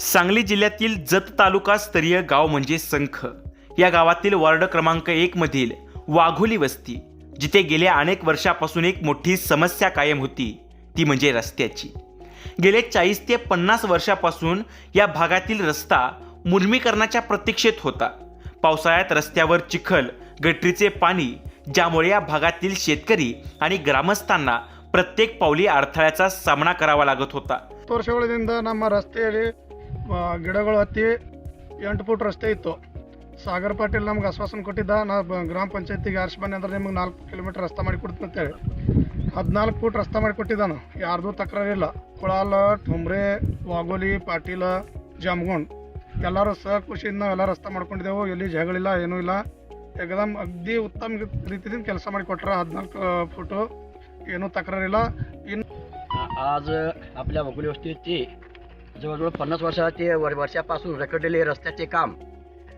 सांगली जिल्ह्यातील जत तालुकास्तरीय गाव म्हणजे संख. या गावातील वॉर्ड क्रमांक एकमधील वाघोली वस्ती जिथे गेल्या अनेक वर्षापासून एक मोठी समस्या कायम होती ती म्हणजे रस्त्याची. गेले चाळीस ते पन्नास वर्षापासून या भागातील रस्ता मुर्मीकरणाच्या प्रतीक्षेत होता. पावसाळ्यात रस्त्यावर चिखल गटरीचे पाणी ज्यामुळे या भागातील शेतकरी आणि ग्रामस्थांना प्रत्येक पावली अडथळ्याचा सामना करावा लागत होता. ವರ್ಷಗಳಿಂದ ನಮ್ಮ ಗಿಡಗಳು ಹತ್ತಿ ಎಂಟು ಫುಟ್ ರಸ್ತೆ ಇತ್ತು ಸಾಗರ್ ಪಾಟೀಲ್ ನಮ್ಗೆ ಆಶ್ವಾಸನೆ ಕೊಟ್ಟಿದ್ದ ನಾ ಬ- ಗ್ರಾಮ ಪಂಚಾಯತಿಗೆ ಆರ್ಸಿ ಬನ್ನಿ ಅಂದ್ರೆ ನಿಮ್ಗೆ ನಾಲ್ಕು ಕಿಲೋಮೀಟರ್ ರಸ್ತೆ ಮಾಡಿ ಕೊಡ್ತೀನಿ ಅಂತೇಳಿ ಹದಿನಾಲ್ಕು ಫುಟ್ ರಸ್ತೆ ಮಾಡಿ ಕೊಟ್ಟಿದ್ದಾನು ಯಾರ್ದು ತಕರಾರಿಲ್ಲ ಕುಳಾಲ ಠುಮ್ರೆ ವಾಗೋಲಿ ಪಾಟೀಲ ಜಾಮ್ಗೊಂಡ್ ಎಲ್ಲರೂ ಸಹ ಖುಷಿಯಿಂದ ನಾವೆಲ್ಲ ರಸ್ತೆ ಮಾಡ್ಕೊಂಡಿದ್ದೆವು ಎಲ್ಲಿ ಜಗಳಿಲ್ಲ ಏನೂ ಇಲ್ಲ एकदम अगदी उत्तम ರೀತಿಯಿಂದ ಕೆಲಸ ಮಾಡಿ ಕೊಟ್ರ ಹದಿನಾಲ್ಕು ಫುಟು ಏನೂ ತಕರಾರಿಲ್ಲ ಇನ್ನು आ- आज आपल्या वकुली वस्तीची जवळजवळ पन्नास वर्षाचे वर वर्षापासून रखडलेले रस्त्याचे काम.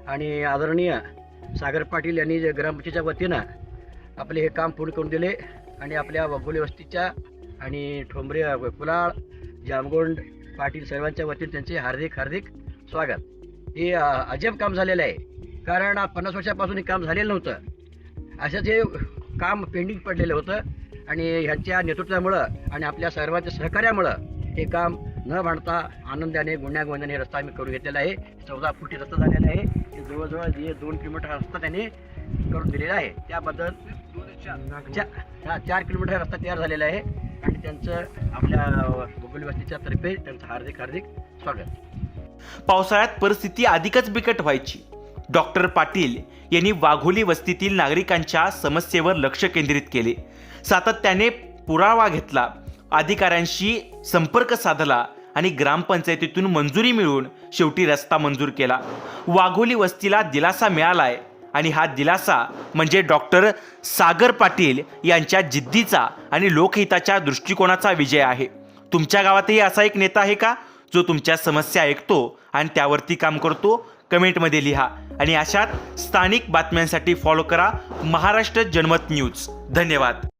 आणि आदरणीय सागर पाटील यांनी जे ग्रामपंचायतीच्या वतीनं आपले हे काम पूर्ण करून दिले आणि आपल्या वगोली वस्तीच्या आणि ठोंबरे कुलाळ जामगोंड पाटील सर्वांच्या वतीने त्यांचे हार्दिक हार्दिक स्वागत. हे अजब काम झालेलं आहे. कारण पन्नास वर्षापासून हे काम झालेलं नव्हतं. असंच हे काम पेंडिंग पडलेलं होतं. आणि ह्यांच्या नेतृत्वामुळं आणि आपल्या सर्वांच्या सहकार्यामुळं हे काम न भांडता आनंदाने गुण्यागोंदाने रस्ता आम्ही करून घेतलेला आहे. चौदा फुटी रस्ता झालेला आहे. ते जवळजवळ जे दोन किलोमीटर रस्ता त्याने करून दिलेला आहे. त्याबद्दल चा- हा, चार किलोमीटर रस्ता तयार झालेला आहे. आणि त्यांचं आपल्या गोकुल वस्तीच्या तर्फे त्यांचं हार्दिक हार्दिक स्वागत. पावसाळ्यात परिस्थिती अधिकच बिकट व्हायची. डॉक्टर पाटील यांनी वाघोली वस्तीतील नागरिकांच्या समस्येवर लक्ष केंद्रित केले. सातत्याने पुरावा घेतला. अधिकाऱ्यांशी संपर्क साधला आणि ग्रामपंचायतीतून मंजुरी मिळवून शेवटी रस्ता मंजूर केला. वाघोली वस्तीला दिलासा मिळालाय आणि हा दिलासा म्हणजे डॉक्टर सागर पाटील यांच्या जिद्दीचा आणि लोकहिताच्या दृष्टिकोनाचा विजय आहे. तुमच्या गावातही असा एक नेता आहे का? जो तुमच्या समस्या ऐकतो आणि त्यावरती काम करतो? कमेंटमध्ये लिहा. आणि अशात स्थानिक बातम्यांसाठी फॉलो करा महाराष्ट्र जनमत न्यूज. धन्यवाद.